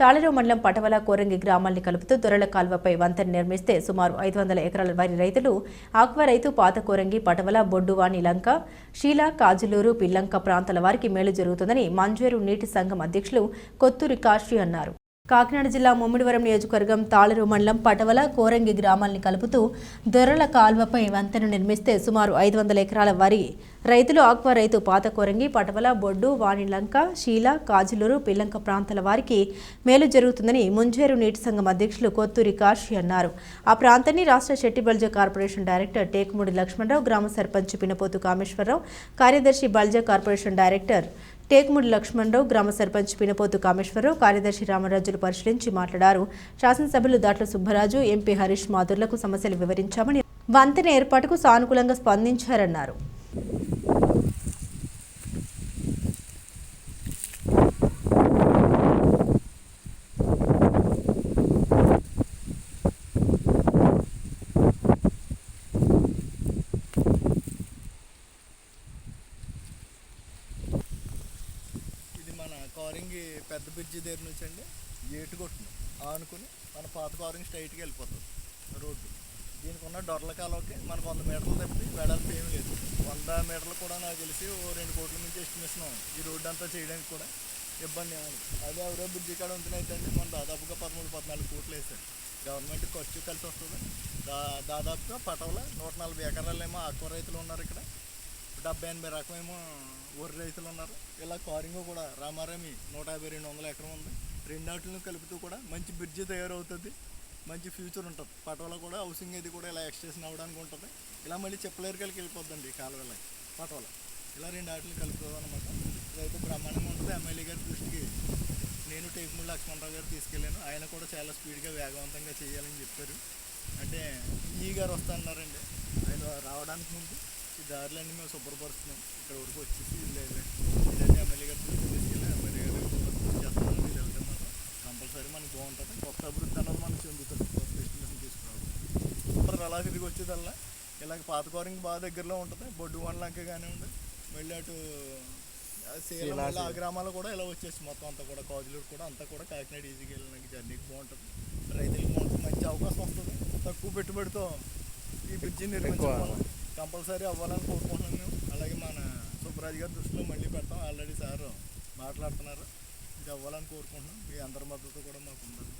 తాళరేవు మండలం పటవల కోరంగి గ్రామాల్ని కలుపుతూ దొరల కాల్వపై వంతెన నిర్మిస్తే సుమారు ఐదు వందల ఎకరాల వరి రైతులు ఆక్వా రైతు పాత కోరంగి పటవల బొడ్డువాణి లంక షీలా కాజులూరు పిల్లంక ప్రాంతాల వారికి మేలు జరుగుతుందని మంజేరు నీటి సంఘం అధ్యక్షులు కొత్తూరి కాశీ అన్నారు. కాకినాడ జిల్లా ముమ్మిడివరం నియోజకవర్గం తాళరు మండలం పటవల కోరంగి గ్రామాల్ని కలుపుతూ దొరల కాల్వపై వంతెన నిర్మిస్తే సుమారు ఐదు వందల ఎకరాల వరి. రైతులు ఆక్వా రైతు పాత కోరంగి పటవల బొడ్డు వాణిలంక శీల కాజులూరు పిల్లంక ప్రాంతాల వారికి మేలు జరుగుతుందని ముంజేరు నీటి సంఘం అధ్యక్షులు కొత్తూరి కాశీ అన్నారు. ఆ ప్రాంతాన్ని రాష్ట్ర శెట్టి బల్జా కార్పొరేషన్ డైరెక్టర్ టేకుమూడి లక్ష్మణరావు గ్రామ సర్పంచ్ పినపోతు కామేశ్వరరావు కార్యదర్శి బల్జా కార్పొరేషన్ డైరెక్టర్ టేకుముడి లక్ష్మణరావు గ్రామ సర్పంచ్ పినపోతు కామేశ్వరరావు కార్యదర్శి రామరాజులు పరిశీలించి మాట్లాడారు. శాసనసభ్యులు దాట్ల సుబ్బరాజు ఎంపీ హరీష్ మాధుర్లకు సమస్యలు వివరించామని వంతెన ఏర్పాటుకు సానుకూలంగా స్పందించారన్నారు ఇది మన కారింగ్ పెద్ద బ్రిడ్జి దగ్గర నుంచి అండి ఏటు కొట్టింది. ఆనుకుని మన పాత కారింగ్ స్ట్రైట్కి వెళ్ళిపోతుంది రోడ్డు. దీనికి ఉన్న డొర్ల కాలంకి మనకు వంద మీటర్లు తప్పి వెడల్పు ఏమీ లేదు. వంద మీటర్లు కూడా నాకు తెలిసి ఓ రెండు కోట్ల నుంచి ఎస్టిమేషన్ ఉంది. ఈ రోడ్డు అంతా చేయడానికి కూడా ఇబ్బంది ఏమి అదే ఎవరో బ్రిడ్జి కాడ ఉంటున్నైతే అండి మనం దాదాపుగా పదమూడు పద్నాలుగు కోట్లు వేసారు గవర్నమెంట్ ఖర్చు కలిసి వస్తుంది. దా దాదాపుగా పటవల నూట నలభై ఎకరాలేమో ఆక్వ రైతులు ఉన్నారు ఇక్కడ. డెబ్బై ఎనభై రకమేమో వరి రైతులు ఉన్నారు. ఇలా కారింగ్ కూడా రామారామి నూట యాభై రెండు వందల ఎకరం ఉంది. రెండాటిని కలుపుతూ కూడా మంచి బ్రిడ్జి తయారవుతుంది. మంచి ఫ్యూచర్ ఉంటుంది. పటోలా కూడా హౌసింగ్ ఇది కూడా ఇలా ఎక్స్టేషన్ అవ్వడానికి ఉంటుంది. ఇలా మళ్ళీ చెప్పలేరికలకి వెళ్ళిపోద్దండి ఈ కాలువల ఇలా రెండు ఆటలు కలుపుతుంది అనమాట ఇదైతే బ్రహ్మాండంగా ఉంటుంది. ఎమ్మెల్యే గారి దృష్టికి నేను టేకుమూడి లక్ష్మణరావు గారు తీసుకెళ్ళాను. ఆయన కూడా చాలా స్పీడ్గా వేగవంతంగా చేయాలని చెప్పారు. అంటే ఈ గారు వస్తాన్నారండి ఆయన రావడానికి ముందు దారులన్నీ మేము శుభ్రపరుస్తున్నాం. ఇక్కడ వరకు వచ్చేసి ఇదన్నీ ఎమ్మెల్యే గారు తీసుకెళ్ళి ఎమ్మెల్యే గారు చేస్తామని మీరు వెళ్తే మాత్రం కంపల్సరీ మనకి బాగుంటుంది. కొత్త అభివృద్ధి అన్నది మనకు చెందుతుంది. కొత్త డెస్టినేషన్ తీసుకురావడం. సూపర్ అలా తిరిగి వచ్చేదల్లా. ఇలాగ పాత కోరింగ్ బాగా దగ్గరలో ఉంటుంది. బొడ్డు వన్ లంక కానివ్వండి మళ్ళీ అటు ఆ సేలం ఆ గ్రామాలు కూడా ఇలా వచ్చేసి మొత్తం అంతా కూడా కాజులూరు కూడా అంతా కూడా కాకినాడ ఈజీగా వెళ్ళడానికి జర్నీకి బాగుంటుంది. రైతులకు బాగుంటుంది మంచి అవకాశం వస్తుంది. తక్కువ పెట్టుబడితో ఈ బ్రిడ్జి నిర్మించుకోవాలి. కంపల్సరీ అవ్వాలని కోరుకుంటున్నాం మేము. అలాగే మన సుబ్బరాజు గారి దృష్టిలో మళ్ళీ పెడతాం. ఆల్రెడీ సార్ మాట్లాడుతున్నారు. ఇది అవ్వాలని కోరుకుంటున్నాం. మీ అందరి మద్దతు కూడా మాకు ఉండాలి.